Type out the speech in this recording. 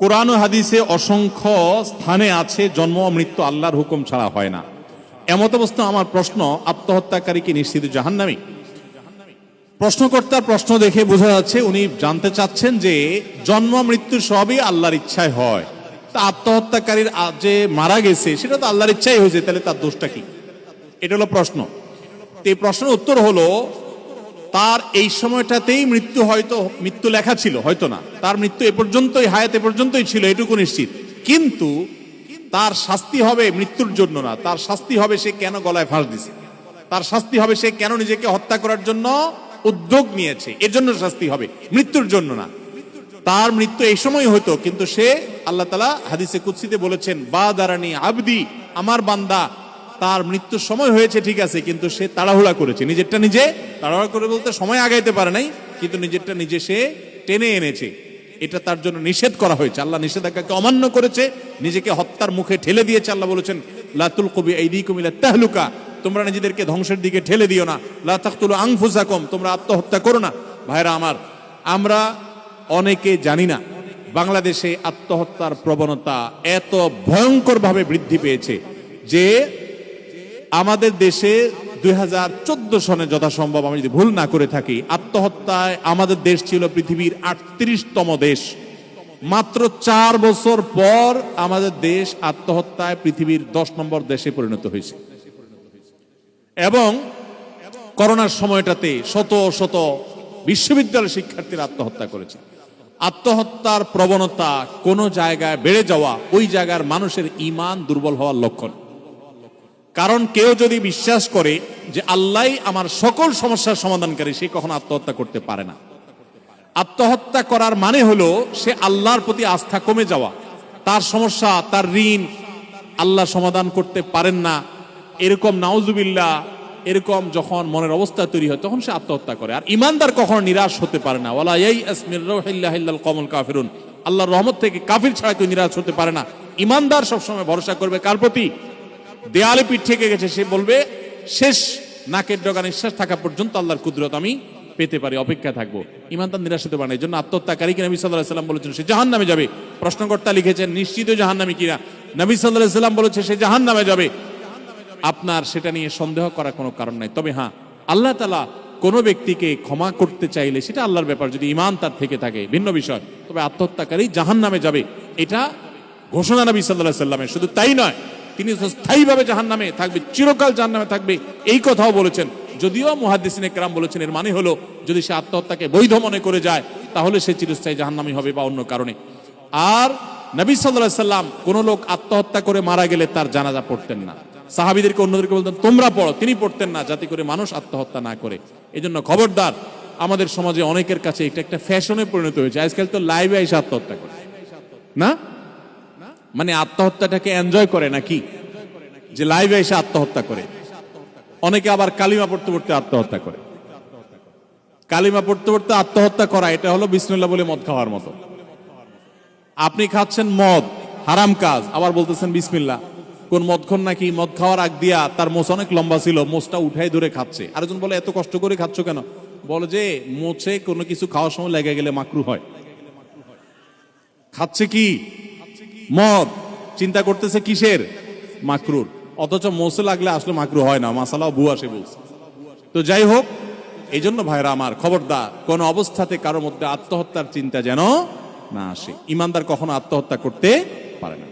কোরআন হাদিসে অসংখ্য স্থানে আছে জন্ম মৃত্যু আল্লাহর হুকুম ছাড়া হয় না। এমত অবস্থা আমার প্রশ্ন, আত্মহত্যাকারী কি নিশ্চিত জাহান্নামী? প্রশ্নকর্তার প্রশ্ন দেখে বোঝা যাচ্ছে উনি জানতে চাচ্ছেন যে জন্ম, মৃত্যু সবই আল্লাহর ইচ্ছায় হয়। তা আত্মহত্যাকারীর যে মারা গেছে, সেটা তো আল্লাহর ইচ্ছাই হয়েছে, তাহলে তার দোষটা কি? এটা হলো প্রশ্ন। এই প্রশ্নের উত্তর হলো তার এই সময়টাতেই মৃত্যু হয়তো, মৃত্যু লেখা ছিল, হয়তো না। তার মৃত্যু এ পর্যন্তই, হায়াত এ পর্যন্তই ছিল, এটুকু নিশ্চিত। কিন্তু তার শাস্তি হবে মৃত্যুর জন্য না। তার শাস্তি হবে সে কেন গলায় ফাঁস দিছে? তার শাস্তি হবে সে কেন নিজেকে হত্যা করার জন্য উদ্যোগ নিয়েছে? এর জন্য শাস্তি হবে, মৃত্যুর জন্য না। তার মৃত্যু এই সময় হতো, কিন্তু সে, আল্লাহ তালা হাদিসে কুৎসিতে বলেছেন বা দারানি আবদি, আমার বান্দা তার মৃত্যুর সময় হয়েছে, ঠিক আছে, কিন্তু সে তাড়াহুড়া করেছে। নিজেরটা নিজে তাড়াহুড়া করে বলতে সময় আগাইতে পারে নাই, কিন্তু নিজেরটা নিজে সে টেনে এনেছে। এটা তার জন্য নিষেধ করা হয়েছে। আল্লাহ নিষেধাজ্ঞাকে অমান্য করেছে, নিজেকে হত্যার মুখে ঠেলে দিয়েছে। আল্লাহ বলেছেন লাতুল কবি এই দিক তাহলুকা। তোমরা নিজেদেরকে ধ্বংসের দিকে ঠেলে দিও না। লা তাকতুলু আনফুসাকুম, তোমরা আত্মহত্যা করো না। ভাইরা আমার, আমরা অনেকে জানি না, বাংলাদেশে আত্মহত্যার প্রবণতা এত ভয়ঙ্করভাবে বৃদ্ধি পেয়েছে যে আমাদের দেশে দুই হাজার চোদ্দ সনে যথাসম্ভব আমি যদি ভুল না করে থাকি, আত্মহত্যায় আমাদের দেশ ছিল পৃথিবীর আটত্রিশতম দেশ। মাত্র চার বছর পর আমাদের দেশ আত্মহত্যায় পৃথিবীর দশ নম্বর দেশে পরিণত হয়েছে। এবং করোনার সময়টাতে শত শত বিশ্ববিদ্যালয় শিক্ষার্থীরা আত্মহত্যা করেছে। আত্মহত্যার প্রবণতা কোনো জায়গায় বেড়ে যাওয়া, ওই জায়গার মানুষের ইমান দুর্বল হওয়ার লক্ষণ। কারণ কেউ যদি বিশ্বাস করে যে আল্লাহ আমার সকল সমস্যার সমাধানকারী, সে কখনো আত্মহত্যা করতে পারে না। আত্মহত্যা করার মানে হলো সে আল্লাহর প্রতি আস্থা কমে যাওয়া। তার সমস্যা, তার ঋণ আল্লাহ সমাধান করতে পারেন না। এরকম নাউজুবিল্লাহ, এরকম যখন মনের অবস্থা তৈরি হয়, তখন সে আত্মহত্যা করে। আর ইমানদার কখনো নিরাশ হতে পারে না। রহিল্লাহিল্লাল কমল কাফিরুন। আল্লাহর রহমত থেকে কাফির ছাড়া কেউ নিরাশ হতে পারে না। ইমানদার সবসময় ভরসা করবে কার প্রতি? দেয়ালে পিঠ থেকে গেছে, সে বলবে, শেষ, নাকের ডগা নিঃশ্বাস থাকা পর্যন্ত আল্লাহর কুদরত আমি পেতে পারি অপেক্ষা থাকব। ইমানদার নিরাশ হতে পারে এই জন্য আত্মহত্যাকারীকে নবী সাল্লাহ সাল্লাম বলেছেন, সে জাহান নামে যাবে। প্রশ্নকর্তা লিখেছেন, নিশ্চিত জাহান নামে কিনা? নবী সাল্লাহ সাল্লাম বলেছে, সে জাহান নামে যাবে। আপনার সেটা নিয়ে সন্দেহ করার কোনো কারণ নাই। তবে হ্যাঁ আল্লাহ তালা কোনো ব্যক্তিকে ক্ষমা করতে চাইলে সেটা আল্লাহর ব্যাপার, যদি ইমান তার থেকে থাকে, ভিন্ন বিষয়। তবে আত্মহত্যাকারী জাহান নামে যাবে, এটা ঘোষণা নবী সাল্লাহ সাল্লামের শুধু তাই নয়। তিনি স্থায়ীভাবে জাহান নামে থাকবে, চিরকাল জাহান নামে থাকবে, এই কথাও বলেছেন। যদিও মুহাদ্দিসিন একরাম বলেছেন, এর মানে হলো, যদি সে আত্মহত্যাকে বৈধ মনে করে যায়, তাহলে সে চিরস্থায়ী জাহান্নামী হবে বা অন্য কারণে। আর নবী সাল্লাহ সাল্লাম, কোন লোক আত্মহত্যা করে মারা গেলে তার জানাজা পড়তেন না। সাহাবিদেরকে অন্যদেরকে বলতেন, তোমরা পড়ো। তিনি পড়তেন না, যাতে করে মানুষ আত্মহত্যা না করে। এই জন্য খবরদার, আমাদের সমাজে অনেকের কাছে এটা একটা ফ্যাশনে পরিণত হয়েছে। আজকাল তো লাইভে এসে আত্মহত্যা করে। না? মানে আত্মহত্যাটাকে এনজয় করে নাকি? যে লাইভে এসে আত্মহত্যা করে। অনেকে আবার কালিমা পড়তে পড়তে আত্মহত্যা করে। কালিমা পড়তে পড়তে আত্মহত্যা করা, এটা হলো বিসমিল্লাহ বলে মদ খাওয়ার মতো। আপনি খাচ্ছেন মদ, হারাম কাজ, আবার বলতেছেন বিসমিল্লাহ। কোন মদক্ষণ নাকি মদ খাওয়ার আগ দিয়া তার মোচ অনেক লম্বা ছিল, মোচটা উঠাই ধরে খাচ্ছে। আরেকজন বলে, এত কষ্ট করে খাচ্ছ কেন? বলে যে মোছে কোনো কিছু খাওয়ার সময় লেগে গেলে মাকরু হয়। খাচ্ছে কি? মদ। চিন্তা করতেছে কিসের? মাকরুর। অথচ মোসে লাগলে আসলে মাকরু হয় না, মাসালাও ভুয়া সে বলছে। তো যাই হোক, এই জন্য ভাইরা আমার খবরদার, কোন অবস্থাতে কারোর মধ্যে আত্মহত্যার চিন্তা যেন না আসে। ইমানদার কখনো আত্মহত্যা করতে পারে না।